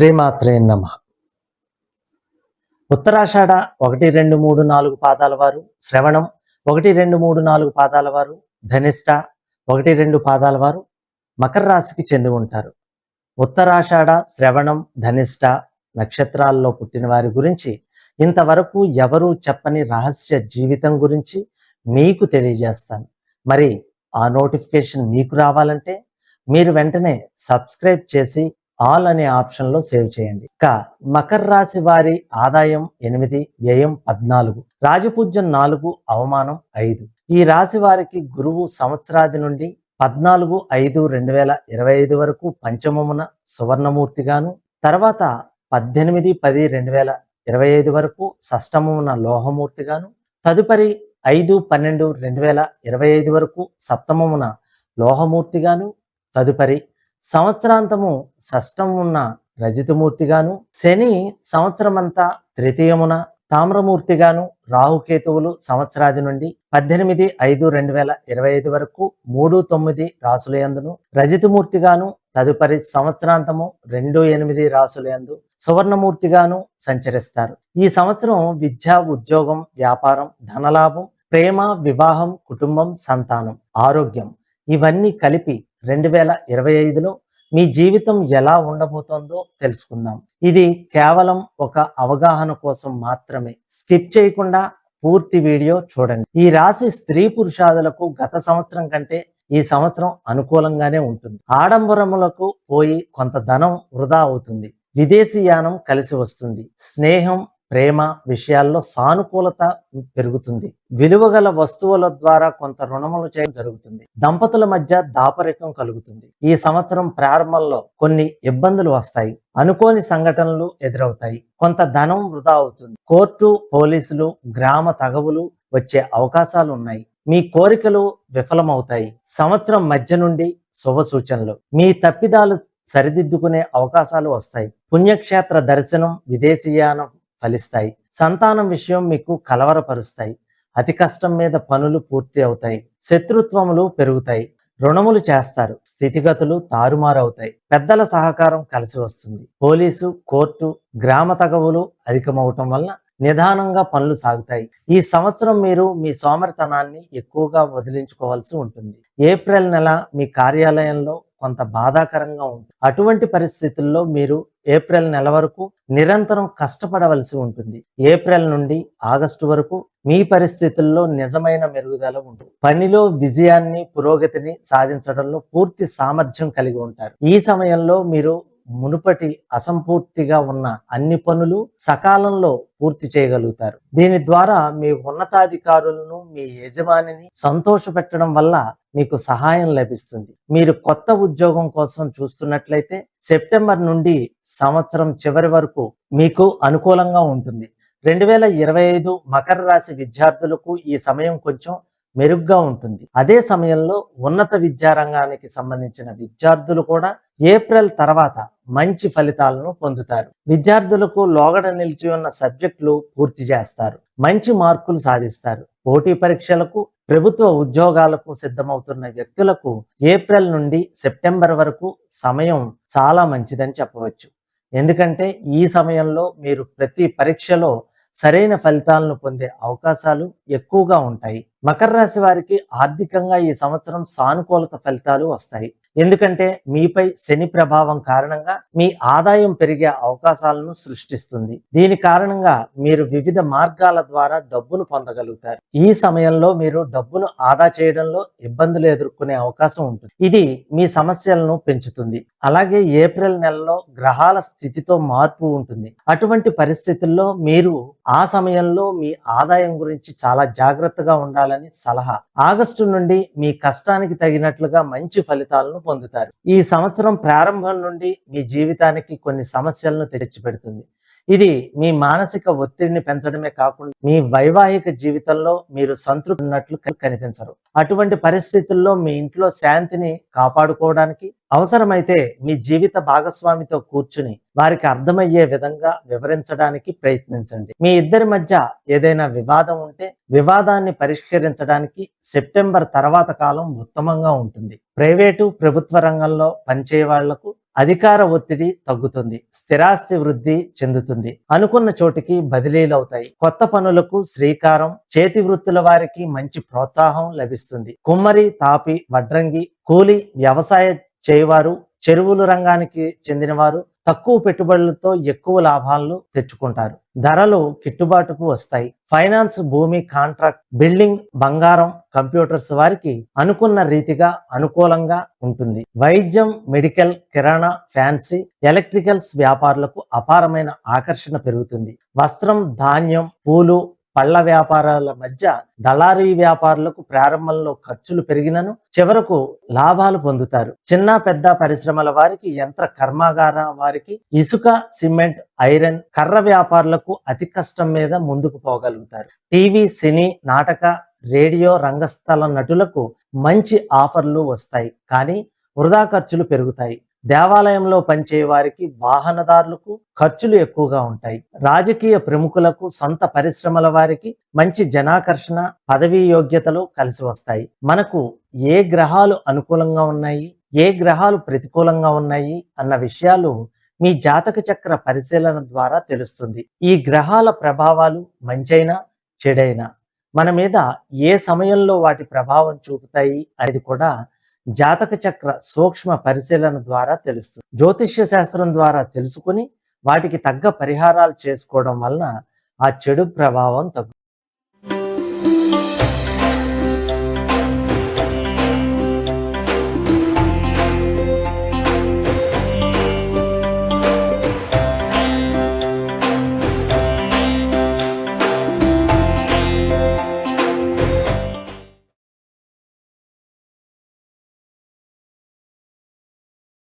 శ్రీమాత్రే నమ. ఉత్తరాషాఢ ఒకటి రెండు మూడు నాలుగు పాదాల వారు. శ్రవణం ఒకటి రెండు మూడు నాలుగు పాదాల వారు. ధనిష్ట ఒకటి రెండు పాదాల వారు. మకర రాశికి చెంది ఉంటారు. ఉత్తరాషాఢ శ్రవణం ధనిష్ట నక్షత్రాల్లో పుట్టిన వారి గురించి ఇంతవరకు ఎవరూ చెప్పని రహస్య జీవితం గురించి మీకు తెలియజేస్తాను. మరి ఆ నోటిఫికేషన్ మీకు రావాలంటే మీరు వెంటనే సబ్స్క్రైబ్ చేసి ఆల్ అనే ఆప్షన్లో సేవ్ చేయండి. ఇక మకర రాశి వారి ఆదాయం ఎనిమిది వ్యయం పద్నాలుగు రాజపూజ్యం నాలుగు అవమానం ఐదు. ఈ రాశి వారికి గురువు సంవత్సరాది నుండి పద్నాలుగు ఐదు రెండు వేల ఇరవై ఐదు వరకు పంచమమున సువర్ణమూర్తిగాను తర్వాత పద్దెనిమిది పది రెండు వేల ఇరవై ఐదు వరకు షష్టమమున లోహమూర్తిగాను తదుపరి ఐదు పన్నెండు రెండు వేల ఇరవై ఐదు వరకు సప్తమమున లోహమూర్తిగాను తదుపరి సంవత్సరాంతము షష్టం ఉన్న రజితమూర్తిగాను శని సంవత్సరమంతా తృతీయమున తామ్రమూర్తిగాను రాహుకేతువులు సంవత్సరాది నుండి పద్దెనిమిది ఐదు రెండు వేల ఇరవై ఐదు వరకు మూడు తొమ్మిది రాసులయందును రజితమూర్తిగాను తదుపరి సంవత్సరాంతము రెండు ఎనిమిది రాసులయందు సువర్ణమూర్తిగాను సంచరిస్తారు. ఈ సంవత్సరం విద్య ఉద్యోగం వ్యాపారం ధనలాభం ప్రేమ వివాహం కుటుంబం సంతానం ఆరోగ్యం ఇవన్నీ కలిపి రెండు వేల ఇరవై ఐదులో మీ జీవితం ఎలా ఉండబోతోందో తెలుసుకుందాం. ఇది కేవలం ఒక అవగాహన కోసం మాత్రమే. స్కిప్ చేయకుండా పూర్తి వీడియో చూడండి. ఈ రాశి స్త్రీ పురుషాదులకు గత సంవత్సరం కంటే ఈ సంవత్సరం అనుకూలంగానే ఉంటుంది. ఆడంబరములకు పోయి కొంత ధనం వృధా అవుతుంది. విదేశీయానం కలిసి వస్తుంది. స్నేహం ప్రేమ విషయాల్లో సానుకూలత పెరుగుతుంది. విలువగల వస్తువుల ద్వారా కొంత రుణములు చేయడం జరుగుతుంది. దంపతుల మధ్య దాపరికం కలుగుతుంది. ఈ సంవత్సరం ప్రారంభంలో కొన్ని ఇబ్బందులు వస్తాయి. అనుకోని సంఘటనలు ఎదురవుతాయి. కొంత ధనం వృధా అవుతుంది. కోర్టు పోలీసులు గ్రామ తగవులు వచ్చే అవకాశాలు ఉన్నాయి. మీ కోరికలు విఫలమవుతాయి. సంవత్సరం మధ్య నుండి శుభ సూచనలు మీ తప్పిదాలు సరిదిద్దుకునే అవకాశాలు వస్తాయి. పుణ్యక్షేత్ర దర్శనం విదేశీయానం ఫలిస్తాయి. సంతానం విషయం మీకు కలవరపరుస్తాయి. అతి కష్టం మీద పనులు పూర్తి అవుతాయి. శత్రుత్వములు పెరుగుతాయి. రుణములు చేస్తారు. స్థితిగతులు తారుమారవుతాయి. పెద్దల సహకారం కలిసి వస్తుంది. పోలీసు కోర్టు గ్రామ తగవులు అధికమవటం వల్ల నిదానంగా పనులు సాగుతాయి. ఈ సంవత్సరం మీరు మీ సోమరితనాన్ని ఎక్కువగా వదిలించుకోవాల్సి ఉంటుంది. ఏప్రిల్ నెల మీ కార్యాలయంలో కొంత బాధాకరంగా ఉంటుంది. అటువంటి పరిస్థితుల్లో మీరు ఏప్రిల్ నెల వరకు నిరంతరం కష్టపడవలసి ఉంటుంది. ఏప్రిల్ నుండి ఆగస్టు వరకు మీ పరిస్థితుల్లో నిజమైన మెరుగుదల ఉంటుంది. పనిలో విజయాన్ని పురోగతిని సాధించడంలో పూర్తి సామర్థ్యం కలిగి ఉంటారు. ఈ సమయంలో మీరు మునుపటి అసంపూర్తిగా ఉన్న అన్ని పనులు సకాలంలో పూర్తి చేయగలుగుతారు. దీని ద్వారా మీ ఉన్నతాధికారులను మీ యజమానిని సంతోషపెట్టడం వల్ల మీకు సహాయం లభిస్తుంది. మీరు కొత్త ఉద్యోగం కోసం చూస్తున్నట్లయితే సెప్టెంబర్ నుండి సంవత్సరం చివరి వరకు మీకు అనుకూలంగా ఉంటుంది. రెండు వేల ఇరవై ఐదు మకర రాశి విద్యార్థులకు ఈ సమయం కొంచెం మెరుగ్గా ఉంటుంది. అదే సమయంలో ఉన్నత విద్యారంగానికి సంబంధించిన విద్యార్థులు కూడా ఏప్రిల్ తర్వాత మంచి ఫలితాలను పొందుతారు. విద్యార్థులకు లోగడ నిలిచి ఉన్న సబ్జెక్టులు పూర్తి చేస్తారు. మంచి మార్కులు సాధిస్తారు. పోటీ పరీక్షలకు ప్రభుత్వ ఉద్యోగాలకు సిద్ధమవుతున్న వ్యక్తులకు ఏప్రిల్ నుండి సెప్టెంబర్ వరకు సమయం చాలా మంచిదని చెప్పవచ్చు. ఎందుకంటే ఈ సమయంలో మీరు ప్రతి పరీక్షలో సరైన ఫలితాలను పొందే అవకాశాలు ఎక్కువగా ఉంటాయి. మకర రాశి వారికి ఆర్థికంగా ఈ సంవత్సరం సానుకూలత ఫలితాలు వస్తాయి. ఎందుకంటే మీపై శని ప్రభావం కారణంగా మీ ఆదాయం పెరిగే అవకాశాలను సృష్టిస్తుంది. దీని కారణంగా మీరు వివిధ మార్గాల ద్వారా డబ్బును పొందగలుగుతారు. ఈ సమయంలో మీరు డబ్బును ఆదా చేయడంలో ఇబ్బందులు ఎదుర్కొనే అవకాశం ఉంటుంది. ఇది మీ సమస్యలను పెంచుతుంది. అలాగే ఏప్రిల్ నెలలో గ్రహాల స్థితితో మార్పు ఉంటుంది. అటువంటి పరిస్థితుల్లో మీరు ఆ సమయంలో మీ ఆదాయం గురించి చాలా జాగ్రత్తగా ఉండాలి. ఉండాలని సలహా. ఆగస్టు నుండి మీ కష్టానికి తగినట్లుగా మంచి ఫలితాలను పొందుతారు. ఈ సంవత్సరం ప్రారంభం నుండి మీ జీవితానికి కొన్ని సమస్యలను తెచ్చిపెడుతుంది. ఇది మీ మానసిక ఒత్తిడిని పెంచడమే కాకుండా మీ వైవాహిక జీవితంలో మీరు సంతృప్తి ఉన్నట్లు కనిపించరు. అటువంటి పరిస్థితుల్లో మీ ఇంట్లో శాంతిని కాపాడుకోవడానికి అవసరమైతే మీ జీవిత భాగస్వామితో కూర్చుని వారికి అర్థమయ్యే విధంగా వివరించడానికి ప్రయత్నించండి. మీ ఇద్దరి మధ్య ఏదైనా వివాదం ఉంటే వివాదాన్ని పరిష్కరించడానికి సెప్టెంబర్ తర్వాత కాలం ఉత్తమంగా ఉంటుంది. ప్రైవేటు ప్రభుత్వ రంగంలో పనిచేయవాళ్ళకు అధికార ఒత్తిడి తగ్గుతుంది స్థిరాస్తి వృద్ధి చెందుతుంది. అనుకున్న చోటికి బదిలీలు అవుతాయి. కొత్త పనులకు శ్రీకారం చేతి వృత్తుల వారికి మంచి ప్రోత్సాహం లభిస్తుంది. కుమ్మరి తాపి వడ్రంగి కూలి వ్యవసాయ చేయవారు చెరువుల రంగానికి చెందినవారు తక్కువ పెట్టుబడులతో ఎక్కువ లాభాలను తెచ్చుకుంటారు. ధరలు గిట్టుబాటుకు వస్తాయి. ఫైనాన్స్ భూమి కాంట్రాక్ట్ బిల్డింగ్ బంగారం కంప్యూటర్స్ వారికి అనుకున్న రీతిగా అనుకూలంగా ఉంటుంది. వైద్యం మెడికల్ కిరాణా ఫ్యాన్సీ ఎలక్ట్రికల్స్ వ్యాపారులకు అపారమైన ఆకర్షణ పెరుగుతుంది. వస్త్రం ధాన్యం పూలు పళ్ళ వ్యాపారాల మధ్య దళారీ వ్యాపారులకు ప్రారంభంలో ఖర్చులు పెరిగినను చివరకు లాభాలు పొందుతారు. చిన్న పెద్ద పరిశ్రమల వారికి యంత్ర కర్మాగార వారికి ఇసుక సిమెంట్ ఐరన్ కర్ర వ్యాపారులకు అతి కష్టం మీద ముందుకు పోగలుగుతారు. టీవీ సినీ నాటక రేడియో రంగస్థల నటులకు మంచి ఆఫర్లు వస్తాయి. కానీ వృధా ఖర్చులు పెరుగుతాయి. దేవాలయంలో పనిచేయ వారికి వాహనదారులకు ఖర్చులు ఎక్కువగా ఉంటాయి. రాజకీయ ప్రముఖులకు సొంత పరిశ్రమల వారికి మంచి జనాకర్షణ పదవీ యోగ్యతలు కలిసి వస్తాయి. మనకు ఏ గ్రహాలు అనుకూలంగా ఉన్నాయి ఏ గ్రహాలు ప్రతికూలంగా ఉన్నాయి అన్న విషయాలు మీ జాతక చక్ర పరిశీలన ద్వారా తెలుస్తుంది. ఈ గ్రహాల ప్రభావాలు మంచైనా చెడైనా మన మీద ఏ సమయంలో వాటి ప్రభావం చూపుతాయి అనేది కూడా జాతక చక్ర సూక్ష్మ పరిశీలన ద్వారా తెలుస్తుంది. జ్యోతిష్య శాస్త్రం ద్వారా తెలుసుకుని వాటికి తగ్గ పరిహారాలు చేసుకోవడం వలన ఆ చెడు ప్రభావం తగ్గు